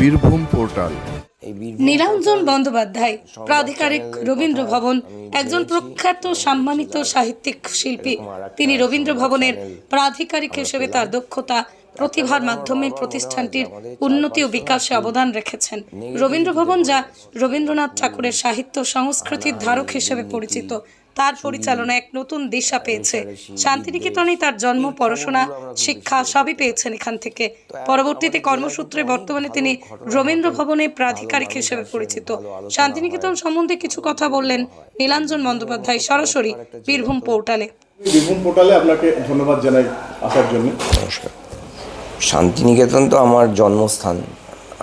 Birbhum portal. Nilanjan Bandyopadhyay, প্রাধিকারিক রবীন্দ্র ভবন, একজন প্রখ্যাত সম্মানিত সাহিত্যিক শিল্পী। তিনি রবীন্দ্র ভবনের প্রাধিকারিক হিসেবে তার দক্ষতা প্রতিভার মাধ্যমে প্রতিষ্ঠানটির উন্নতি ও বিকাশে অবদান রেখেছেন। রবীন্দ্র ভবন যা রবীন্দ্রনাথ ঠাকুরের সাহিত্য সংস্কৃতির ধারক হিসেবে পরিচিত। তার পরিচালনায় এক নতুন দিশা পেয়েছে। শান্তিনিকেতনে তার জন্ম পড়াশোনা শিক্ষা সবই পেয়েছেন এখান থেকে। পরবর্তীতে কর্মসূত্রে বর্তমানে তিনি রবীন্দ্র ভবনে প্রাধিকারিক হিসেবে পরিচিত। শান্তিনিকেতন সম্বন্ধে কিছু কথা বললেন নীলাঞ্জন বন্দ্যোপাধ্যায় সরাসরি বীরভূম পোর্টালে। বীরভূম পোর্টালে আপনাকে ধন্যবাদ জানাই আসার জন্য। নমস্কার। শান্তিনিকেতন তো আমার জন্মস্থান।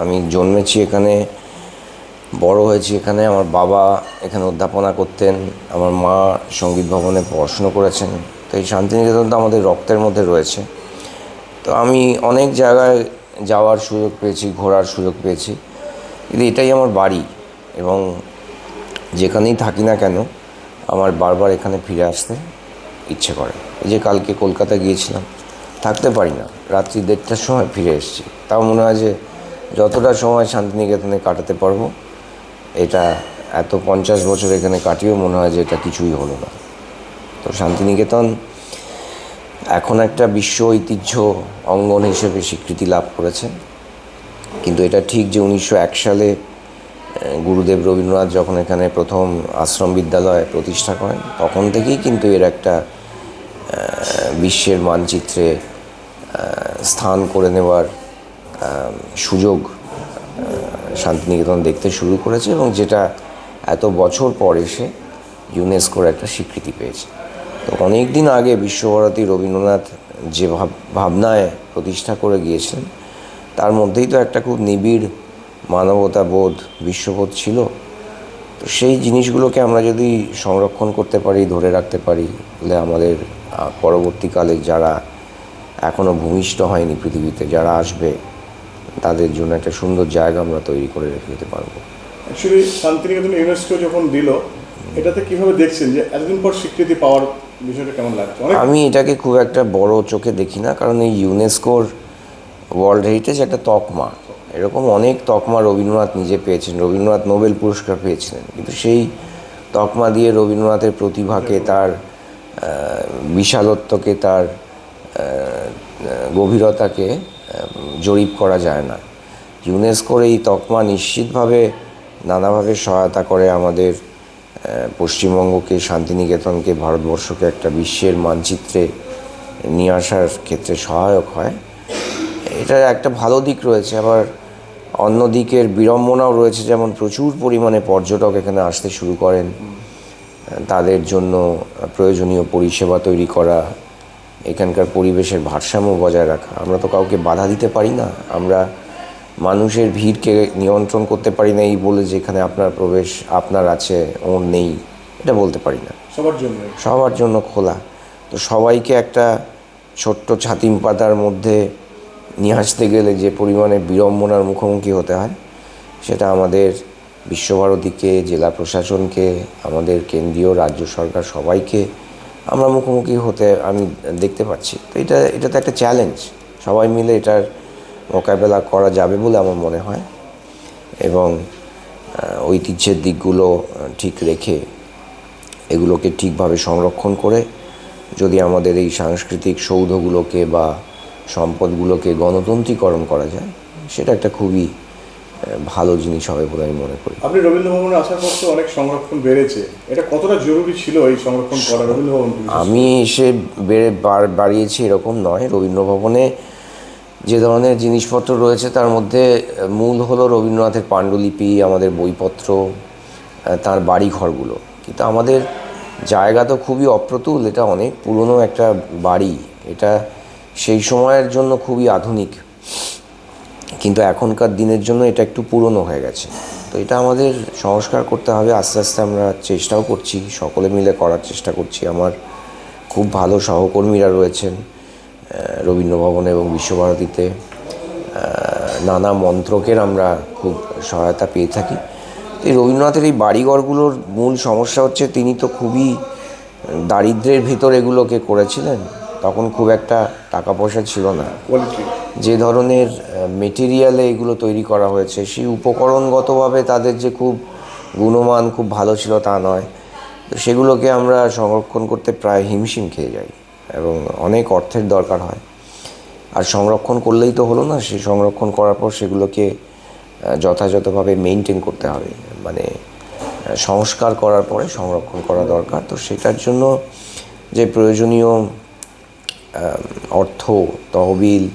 আমি জন্মেছি এখানে, বড় হয়েছি এখানে, আমার বাবা এখানে অধ্যাপনা করতেন, আমার মা সংগীত ভবনে পড়াশুনো করেছেন। তো এই শান্তিনিকেতন তো আমাদের রক্তের মধ্যে রয়েছে। তো আমি অনেক জায়গায় যাওয়ার সুযোগ পেয়েছি, ঘোরার সুযোগ পেয়েছি। কিন্তু এটাই আমার বাড়ি এবং যেখানেই থাকি না কেন, আমার বারবার এখানে ফিরে আসতে ইচ্ছে করে। এই যে কালকে কলকাতা গিয়েছিলাম থাকতে পারি না। রাত্রি দেড়টার সময় ফিরে এসেছি। তাও মনে হয় যে যতটা সময় শান্তিনিকেতনে কাটাতে পারব, এটা এত পঞ্চাশ বছর এখানে কাটিয়েও মনে হয় যে এটা কিছুই হলো না। তো শান্তিনিকেতন এখন একটা বিশ্ব ঐতিহ্য অঙ্গন হিসেবে স্বীকৃতি লাভ করেছে। কিন্তু এটা ঠিক যে উনিশশো এক সালে গুরুদেব রবীন্দ্রনাথ যখন এখানে প্রথম আশ্রম বিদ্যালয় প্রতিষ্ঠা করেন, তখন থেকেই কিন্তু এর একটা বিশ্বের মানচিত্রে স্থান করে নেওয়ার সুযোগ শান্তিনিকেতন দেখতে শুরু করেছে এবং যেটা এত বছর পর এসে ইউনেস্কোর একটা স্বীকৃতি পেয়েছে। তো অনেক দিন আগে বিশ্বভারতী রবীন্দ্রনাথ যে ভাব, ভাবনায় প্রতিষ্ঠা করে গিয়েছেন তার মধ্যেই তো একটা খুব নিবিড় মানবতা বোধ বিশ্ববোধ ছিল। তো সেই জিনিসগুলোকে আমরা যদি সংরক্ষণ করতে পারি, ধরে রাখতে পারি, তাহলে আমাদের পরবর্তীকালে যারা এখনও ভূমিষ্ঠ হয়নি পৃথিবীতে যারা আসবে তাদের জন্য একটা সুন্দর জায়গা আমরা তৈরি করে রেখে দিতে পারব। অ্যাকচুয়ালি শান্তিনিকেতন ইউনেস্কো যখন দিল এটাতে কীভাবে দেখছেন যে এতদিন পর স্বীকৃতি পাওয়ার বিষয়টা কেমন লাগছে? আমি এটাকে খুব একটা বড় চোখে দেখি না কারণ এই ইউনেস্কোর ওয়ার্ল্ড হেরিটেজ একটা তকমা। এরকম অনেক তকমা রবীন্দ্রনাথ নিজে পেয়েছেন রবীন্দ্রনাথ নোবেল পুরস্কার পেয়েছিলেন। কিন্তু সেই তকমা দিয়ে রবীন্দ্রনাথের প্রতিভাকে তার বিশালত্বকে তার গভীরতাকে জরিপ করা যায় না। ইউনেস্কোর এই তকমা নিশ্চিতভাবে নানাভাবে সহায়তা করে আমাদের পশ্চিমবঙ্গকে, শান্তিনিকেতনকে, ভারতবর্ষকে একটা বিশ্বের মানচিত্রে নিয়ে আসার ক্ষেত্রে সহায়ক হয়। এটার একটা ভালো দিক রয়েছে, আবার অন্য দিকের বিড়ম্বনাও রয়েছে। যেমন প্রচুর পরিমাণে পর্যটক এখানে আসতে শুরু করেন। তাদের জন্য প্রয়োজনীয় পরিষেবা তৈরি করা এখানকার পরিবেশের ভারসাম্য বজায় রাখা। আমরা তো কাউকে বাধা দিতে পারি না। আমরা মানুষের ভিড়কে নিয়ন্ত্রণ করতে পারি না এই বলে যে এখানে আপনার প্রবেশ আপনার আছে ওর নেই এটা বলতে পারি না। সবার জন্য। সবার জন্য খোলা। তো সবাইকে একটা ছোট্ট ছাতিম পাতার মধ্যে নিয়ে আসতে গেলে যে পরিমাণে বিড়ম্বনার মুখোমুখি হতে হয় সেটা আমাদের বিশ্বভারতীকে, জেলা প্রশাসনকে, আমাদের কেন্দ্রীয় রাজ্য সরকার সবাইকে আমরা মুখোমুখি হতে আমি দেখতে পাচ্ছি। তো এটা এটা তো একটা চ্যালেঞ্জ সবাই মিলে এটার মোকাবেলা করা যাবে বলে আমার মনে হয়। এবং ঐতিহ্যের দিকগুলো ঠিক রেখে এগুলোকে ঠিকভাবে সংরক্ষণ করে যদি আমাদের এই সাংস্কৃতিক সৌধগুলোকে বা সম্পদগুলোকে গণতন্ত্রীকরণ করা যায়, সেটা একটা খুবই ভালো জিনিস হবে বলে আমি মনে করি। আপনি রবীন্দ্র ভবনে আসার পর তো অনেক সংরক্ষণ বেড়েছে। এটা কতটা জরুরি ছিল এই সংরক্ষণ করা রবীন্দ্র ভবন আমি এসে বেড়ে বাড়িয়েছি এরকম নয়। রবীন্দ্র ভবনে যে ধরনের জিনিসপত্র রয়েছে তার মধ্যে মূল হলো রবীন্দ্রনাথের পাণ্ডুলিপি আমাদের বইপত্র তার বাড়ি ঘরগুলো কিন্তু আমাদের জায়গা তো খুবই অপ্রতুল এটা অনেক পুরনো একটা বাড়ি। এটা সেই সময়ের জন্য খুবই আধুনিক। কিন্তু এখনকার দিনের জন্য এটা একটু পুরনো হয়ে গেছে। তো এটা আমাদের সংস্কার করতে হবে আস্তে আস্তে আমরা চেষ্টাও করছি সকলে মিলে করার চেষ্টা করছি। আমার খুব ভালো সহকর্মীরা রয়েছেন আহ, রবীন্দ্রভবন এবং বিশ্বভারতীতে। নানা মন্ত্রকের আমরা খুব সহায়তা পেয়ে থাকি। এই রবীন্দ্রনাথের এই বাড়িঘরগুলোর মূল সমস্যা হচ্ছে তিনি তো খুবই দারিদ্র্যের ভেতর এগুলোকে করেছিলেন তখন খুব একটা টাকা পয়সা ছিল না। যে ধরনের মেটেরিয়ালে এগুলো তৈরি করা হয়েছে। সেই উপকরণগতভাবে তাদের যে খুব গুণমান, খুব ভালো ছিল তা নয়। তো সেগুলোকে আমরা সংরক্ষণ করতে প্রায় হিমশিম খেয়ে যাই এবং অনেক অর্থের দরকার হয়। আর সংরক্ষণ করলেই তো হলো না সেই সংরক্ষণ করার পর সেগুলোকে যথাযথভাবে মেনটেন করতে হবে। মানে সংস্কার করার পরে সংরক্ষণ করা দরকার। তো সেটার জন্য যে প্রয়োজনীয় অর্থ, তহবিল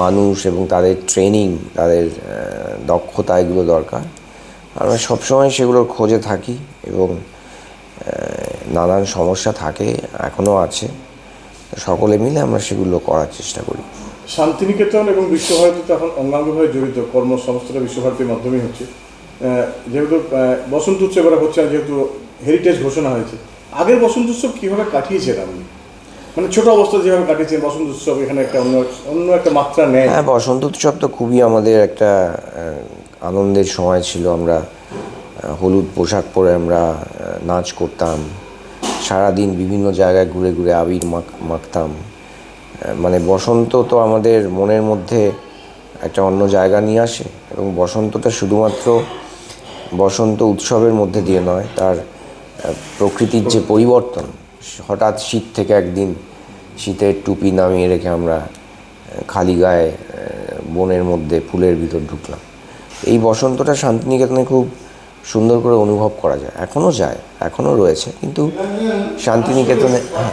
মানুষ এবং তাদের ট্রেনিং তাদের দক্ষতা এগুলো দরকার। আমরা সবসময় সেগুলোর খোঁজে থাকি এবং নানান সমস্যা থাকে এখনও আছে। সকলে মিলে আমরা সেগুলো করার চেষ্টা করি। শান্তিনিকেতন এবং বিশ্বভারতী তো এখন অঙ্গাঙ্গভাবে জড়িত কর্মসংস্থাটা বিশ্বভারতীর মাধ্যমেই হচ্ছে। যেহেতু বসন্ত উৎসব হচ্ছে যেহেতু হেরিটেজ ঘোষণা হয়েছে, আগের বসন্ত উৎসব কীভাবে কাটিয়েছেন আপনি? মানে ছোট অবস্থা যেভাবে কাটিয়েছেন, বসন্ত উৎসব এখানে একটা অন্য একটা মাত্রা নেয়। হ্যাঁ বসন্ত উৎসব তো খুবই আমাদের একটা আনন্দের সময় ছিল। আমরা হলুদ পোশাক পরে আমরা নাচ করতাম। সারাদিন বিভিন্ন জায়গায় ঘুরে ঘুরে আবির মাখ, মাখতাম। মানে বসন্ত তো আমাদের মনের মধ্যে একটা অন্য জায়গা নিয়ে আসে এবং বসন্তটা শুধুমাত্র বসন্ত উৎসবের মধ্যে দিয়ে নয়, তার প্রকৃতির যে পরিবর্তন, হঠাৎ শীত থেকে একদিন শীতের টুপি নামিয়ে রেখে আমরা খালি গায়ে বনের মধ্যে ফুলের ভিতর ঢুকলাম। এই বসন্তটা শান্তিনিকেতনে খুব সুন্দর করে অনুভব করা যায়। এখনও যায় এখনও রয়েছে কিন্তু শান্তিনিকেতনে হ্যাঁ,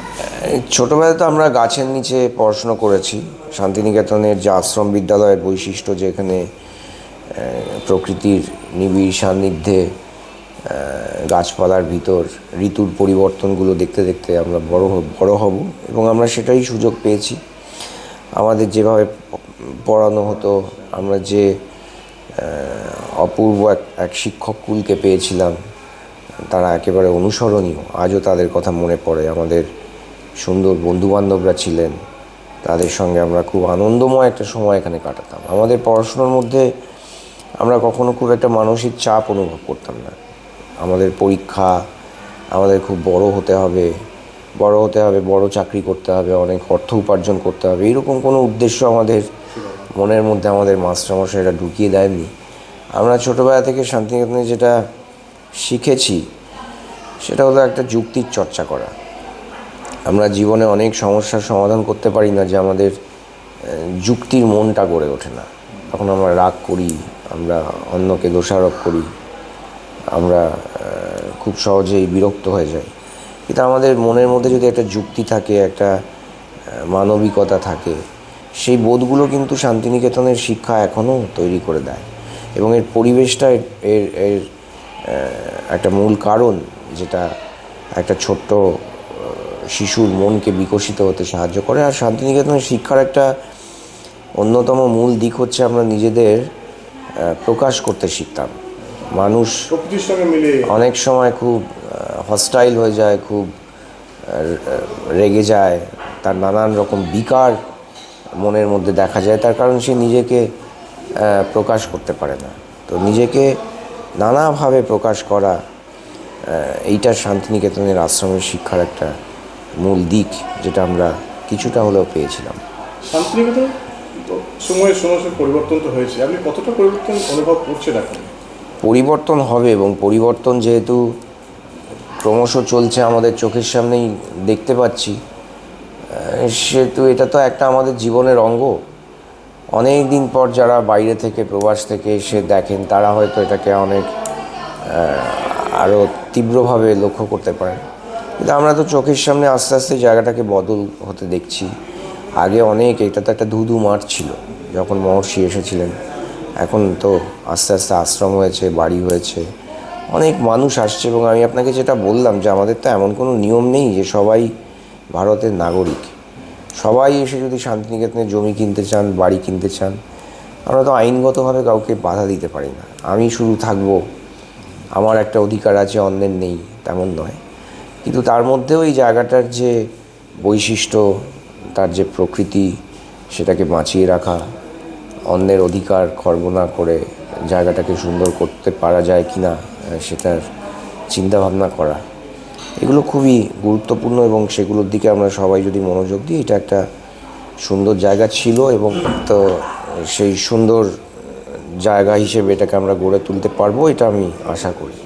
ছোটোবেলায় তো আমরা গাছের নিচে পড়াশুনো করেছি। শান্তিনিকেতনের যে আশ্রম বিদ্যালয়ের বৈশিষ্ট্য যেখানে প্রকৃতির নিবিড় সান্নিধ্যে গাছপালার ভিতর ঋতুর পরিবর্তনগুলো দেখতে দেখতে আমরা বড় বড় হব এবং আমরা সেটাই সুযোগ পেয়েছি। আমাদের যেভাবে পড়ানো হতো, আমরা যে অপূর্ব এক এক শিক্ষক কুলকে পেয়েছিলাম, তারা একেবারে অনুসরণীয়। আজও তাদের কথা মনে পড়ে। আমাদের সুন্দর বন্ধুবান্ধবরা ছিলেন, তাদের সঙ্গে আমরা খুব আনন্দময় একটা সময় এখানে কাটাতাম। আমাদের পড়াশোনার মধ্যে আমরা কখনো খুব একটা মানসিক চাপ অনুভব করতাম না। আমাদের পরীক্ষা, আমাদের খুব বড় হতে হবে, বড় হতে হবে, বড় চাকরি করতে হবে, অনেক অর্থ উপার্জন করতে হবে, এরকম কোনো উদ্দেশ্য আমাদের মনের মধ্যে আমাদের মাস্টারমশাইরা ঢুকিয়ে দেয়নি। আমরা ছোটোবেলা থেকে শান্তিনিকেতনে যেটা শিখেছি, সেটা হলো একটা যুক্তির চর্চা করা। আমরা জীবনে অনেক সমস্যার সমাধান করতে পারি না যে আমাদের যুক্তির মনটা গড়ে ওঠে না। তখন আমরা রাগ করি, আমরা অন্যকে দোষারোপ করি। আমরা খুব সহজেই বিরক্ত হয়ে যাই। কিন্তু আমাদের মনের মধ্যে যদি একটা যুক্তি থাকে, একটা মানবিকতা থাকে, সেই বোধগুলো কিন্তু শান্তিনিকেতনের শিক্ষা এখনও তৈরি করে দেয়। এবং এর পরিবেশটা এর এর একটা মূল কারণ যেটা একটা ছোট্ট শিশুর মনকে বিকশিত হতে সাহায্য করে। আর শান্তিনিকেতনের শিক্ষার একটা অন্যতম মূল দিক হচ্ছে আমরা নিজেদের প্রকাশ করতে শিখতাম। মানুষ অনেক সময় খুব হস্টাইল হয়ে যায় খুব রেগে যায়। তার নানান রকম বিকার মনের মধ্যে দেখা যায়। তার কারণ সে নিজেকে প্রকাশ করতে পারে না। তো নিজেকে নানাভাবে প্রকাশ করা এইটা শান্তিনিকেতনের আশ্রমের শিক্ষার একটা মূল দিক যেটা আমরা কিছুটা হলেও পেয়েছিলাম। শান্তিনিকেতন সঙ্গে সঙ্গে পরিবর্তন তো হয়েছে। আপনি কতটা পরিবর্তন অনুভব করছেন এখন? পরিবর্তন হবে এবং পরিবর্তন যেহেতু ক্রমশ চলছে আমাদের চোখের সামনেই দেখতে পাচ্ছি সেহেতু এটা তো একটা আমাদের জীবনের অঙ্গ। অনেক দিন পর যারা বাইরে থেকে, প্রবাস থেকে এসে দেখেন, তারা হয়তো এটাকে অনেক আরও তীব্রভাবে লক্ষ্য করতে পারেন। কিন্তু আমরা তো চোখের সামনে আস্তে আস্তে জায়গাটাকে বদল হতে দেখছি। আগে অনেক, এটা তো একটা ধুধু মাঠ ছিল, যখন মহর্ষি এসেছিলেন। এখন তো আস্তে আস্তে আশ্রম হয়েছে, বাড়ি হয়েছে, অনেক মানুষ আসছে এবং আমি আপনাকে যেটা বললাম যে আমাদের তো এমন কোনো নিয়ম নেই যে সবাই ভারতের নাগরিক। সবাই এসে যদি শান্তিনিকেতনে জমি কিনতে চান, বাড়ি কিনতে চান, আমরা তো আইনগতভাবে কাউকে বাধা দিতে পারি না। আমি শুধু থাকব, আমার একটা অধিকার আছে, অন্যের নেই, তেমন নয়। কিন্তু তার মধ্যেও এই জায়গাটার যে বৈশিষ্ট্য, তার যে প্রকৃতি, সেটাকে বাঁচিয়ে রাখা অন্যের অধিকার খর্ব না করে জায়গাটাকে সুন্দর করতে পারা যায় কি না সেটার চিন্তাভাবনা করা। এগুলো খুবই গুরুত্বপূর্ণ এবং সেগুলোর দিকে আমরা সবাই যদি মনোযোগ দিই, এটা একটা সুন্দর জায়গা ছিল এবং তো সেই সুন্দর জায়গা হিসেবে এটাকে আমরা গড়ে তুলতে পারব, এটা আমি আশা করি।